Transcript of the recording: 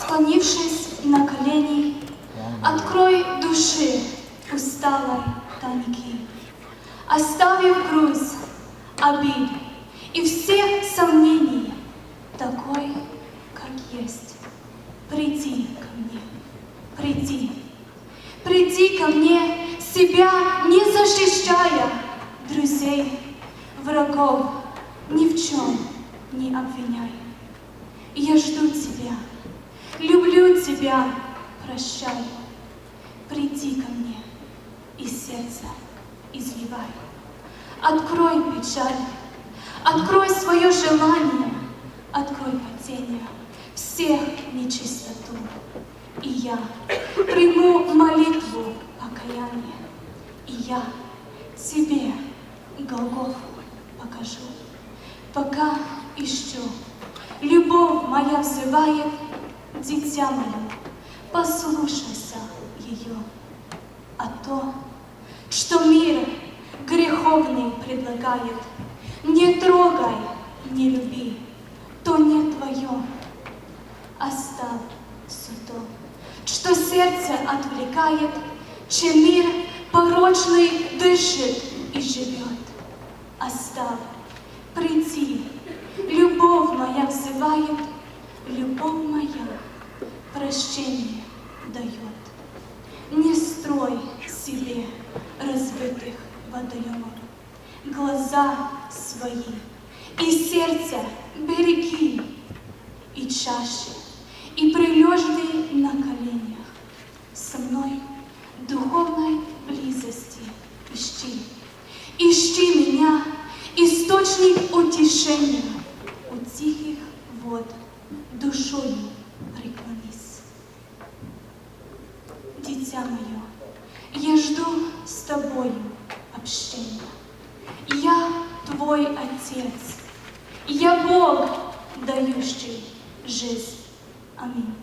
Склонившись на колени, открой души усталой тайники, оставив груз обид и всех сомнений, такой, как есть. Приди ко мне, приди, приди ко мне, себя не защищая, друзей, врагов ни в чем не обвиняя. Я жду тебя, тебя, прощаю. Приди ко мне и сердце изливай. Открой печаль, открой свое желание, открой падение, всех нечистоту. И я приму молитву покаяния, и я тебе Голгофу покажу. Пока ищу, любовь моя взывает, дитя мое, послушайся ее. А то, что мир греховный предлагает, не трогай, не люби, то не твое. Оставь все то, что сердце отвлекает, чем мир порочный дышит и живет. Оставь, приди, любовь моя взывает, любовь моя прощение дает. Не строй себе разбитых водоемов, глаза свои и сердце береги, и чаши, и прилежный на коленях. Со мной духовной близости ищи. Ищи меня, источник утешения у тихих вод, душою преклонись. Дитя мое, я жду с тобою общения. Я твой Отец, я Бог, дающий жизнь. Аминь.